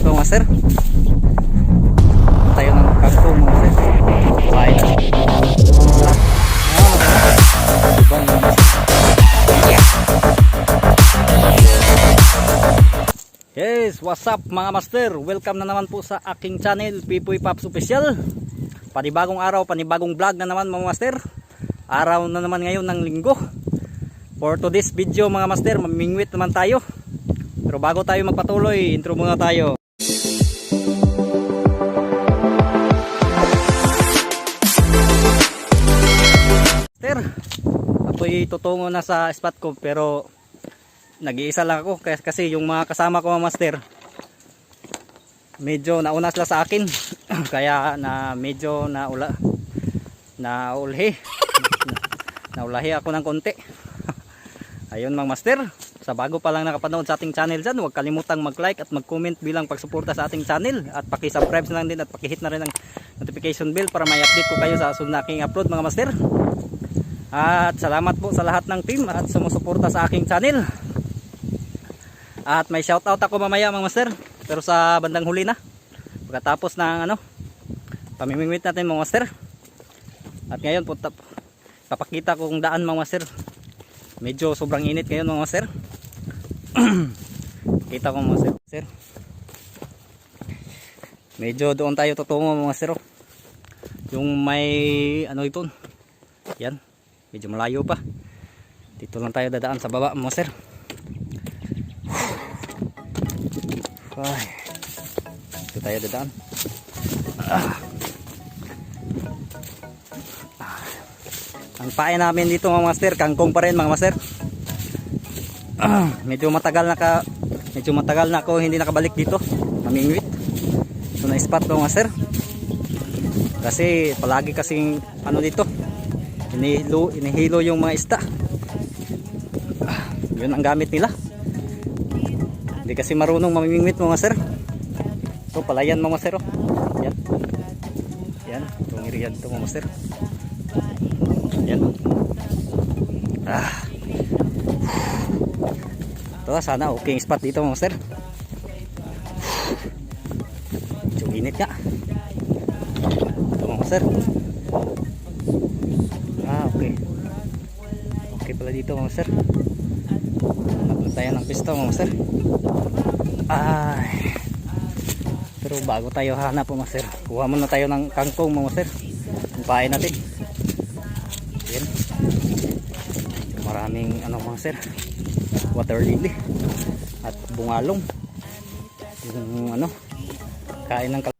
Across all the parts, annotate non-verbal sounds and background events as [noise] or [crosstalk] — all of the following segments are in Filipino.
ko mga sir. Tayo ng kangkong mga sir. Bahay na. Yes, what's up mga master? Welcome na naman po sa aking channel, Pipoy Pops Official. Panibagong araw, panibagong vlog na naman mga master. Araw na naman ngayon ng linggo. For today's video mga master, mamingwit naman tayo. Pero bago tayo magpatuloy, intro muna tayo. Master, ako'y tutungo na sa spot ko pero nag-iisa lang ako kasi, yung mga kasama ko mga master medyo nauna sila sa akin. [clears throat] Kaya na medyo naula naulhi. [laughs] Naulahi ako ng konti. [laughs] Ayun mga master. Sa bago pa lang nakapanood sa ating channel dyan huwag kalimutang mag like at mag comment bilang pagsuporta sa ating channel. At pakisubscribe na lang din at pakihit na rin ang notification bell para may update ko kayo sa sunod na upload mga master at salamat po sa lahat ng team at sumusuporta sa aking channel at may shoutout ako mamaya mga master. Pero sa bandang huli na. Pagkatapos ng ano, pamimingwit natin mga master. At ngayon po tap, kapakita ko kung daan mga master. Medyo sobrang init ngayon mga master. [clears throat] Kita ko mga master. Medyo doon tayo tutungo mga master. oh. Yung may ano ito. Yan. Medyo malayo pa. Dito lang tayo dadaan sa baba mga master. Ay. Ito tayo dadaan. Ah. Ah. Ang pae namin dito mga master, kangkong pa rin mga master. Ah. Medyo matagal na ka medyo matagal na ako hindi nakabalik dito. Mamingwit. Ito na spot mga master. Kasi palagi kasing ano dito. Inihilo, inihilo yung mga ista. Ah. Yun ang gamit nila. Hindi kasi marunong mamimingwit mga sir. So palayan mga sir. Oh. Yan. Yan. Itong iriyan ito mga sir. Yan. Ah. Ito sana okay spot dito mga sir. Medyo init nga. Ito mga sir. Okay. Okay pala dito mga sir. Hanap tayo ng pisto mga sir. Ay. Pero bago tayo hanap mga sir, kuha muna tayo ng kangkong mga sir. Pahay natin. Yan. Maraming ano mga sir. Water lily. At bungalong. Yung ano, kain ng kal-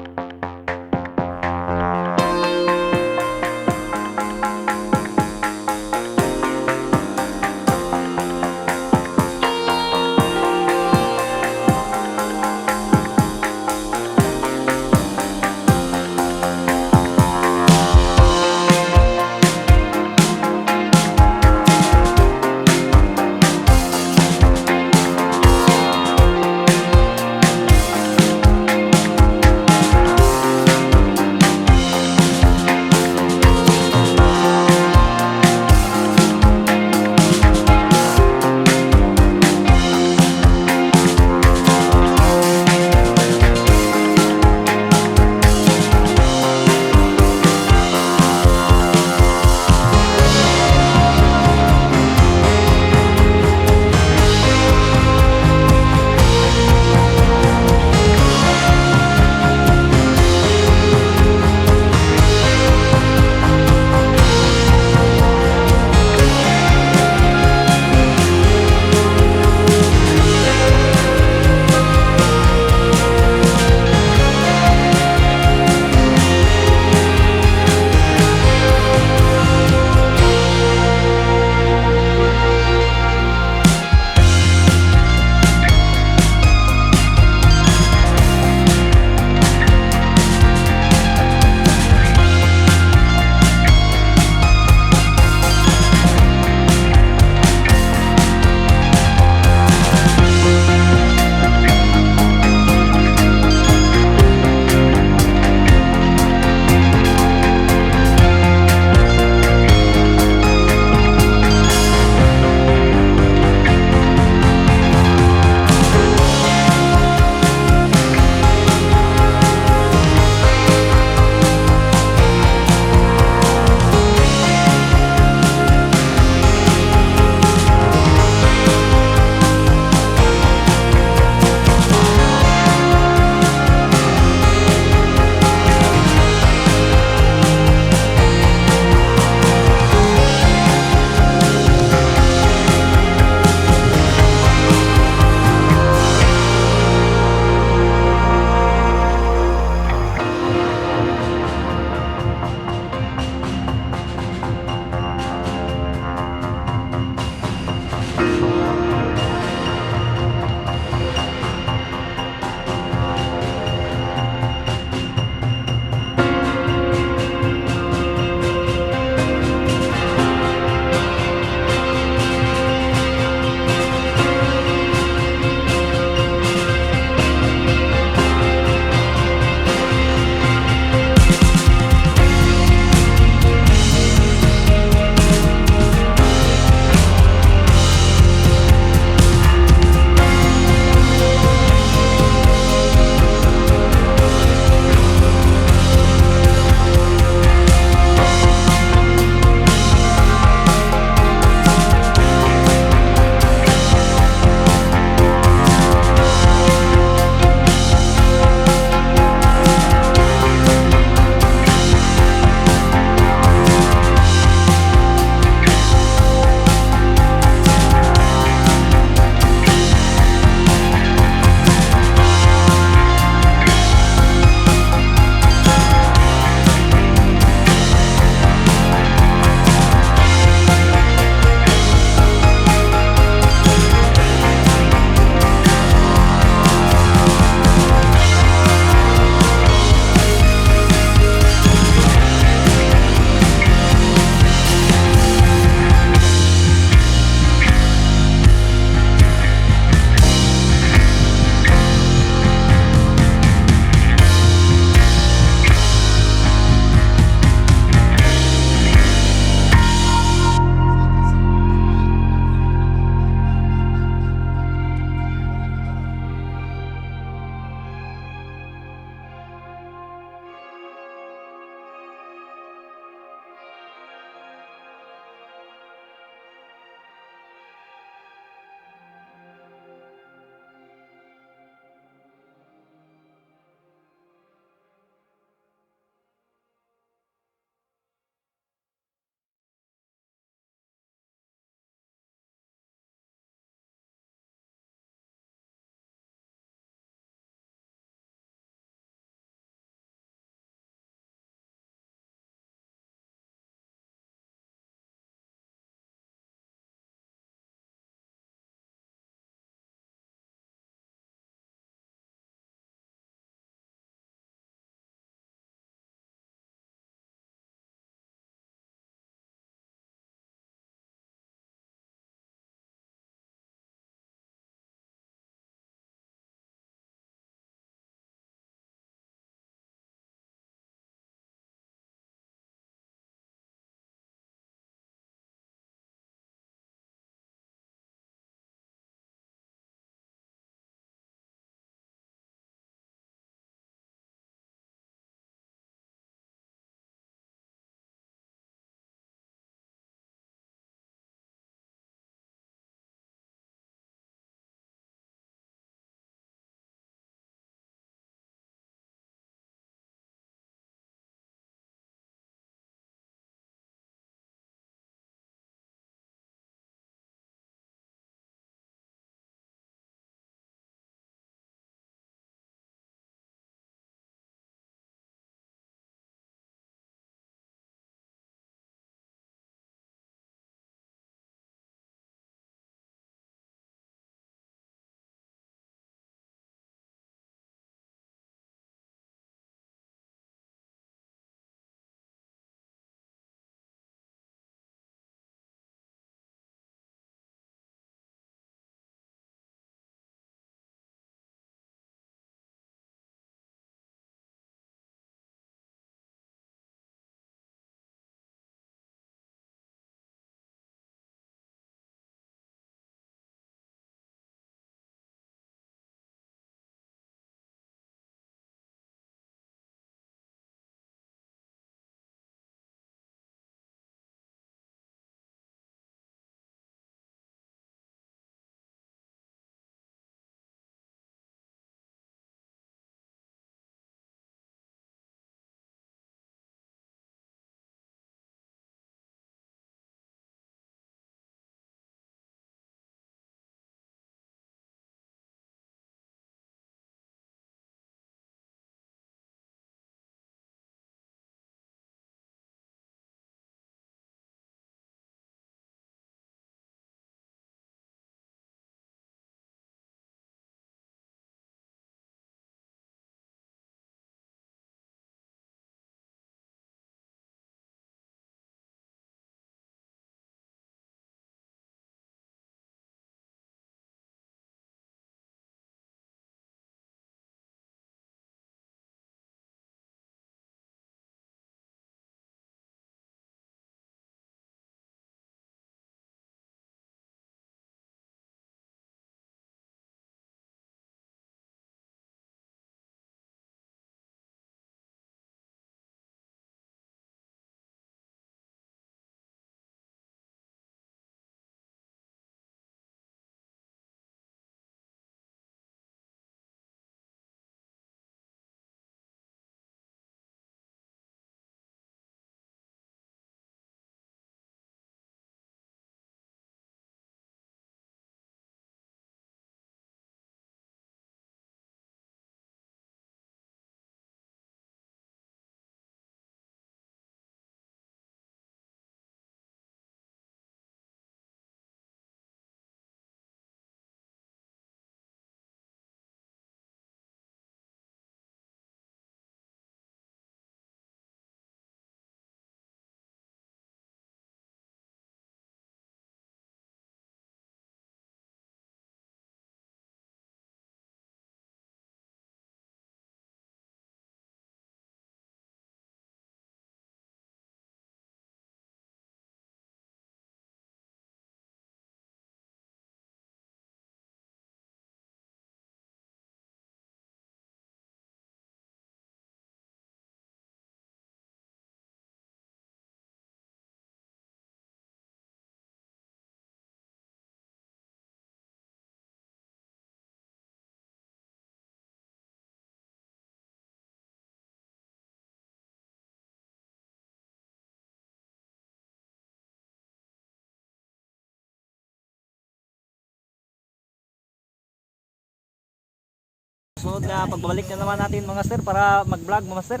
sunod na pagbabalik na naman natin mga master para mag-vlog mga master.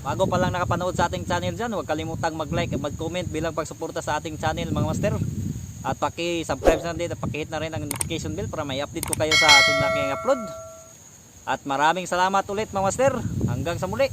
Bago pa lang nakapanood sa ating channel dyan, huwag kalimutang mag-like at mag-comment bilang pagsuporta sa ating channel mga master. At paki-subscribe na din at paki-hit na rin ang notification bell para may update ko kayo sa sunod na aking upload. At maraming salamat ulit mga master. Hanggang sa muli.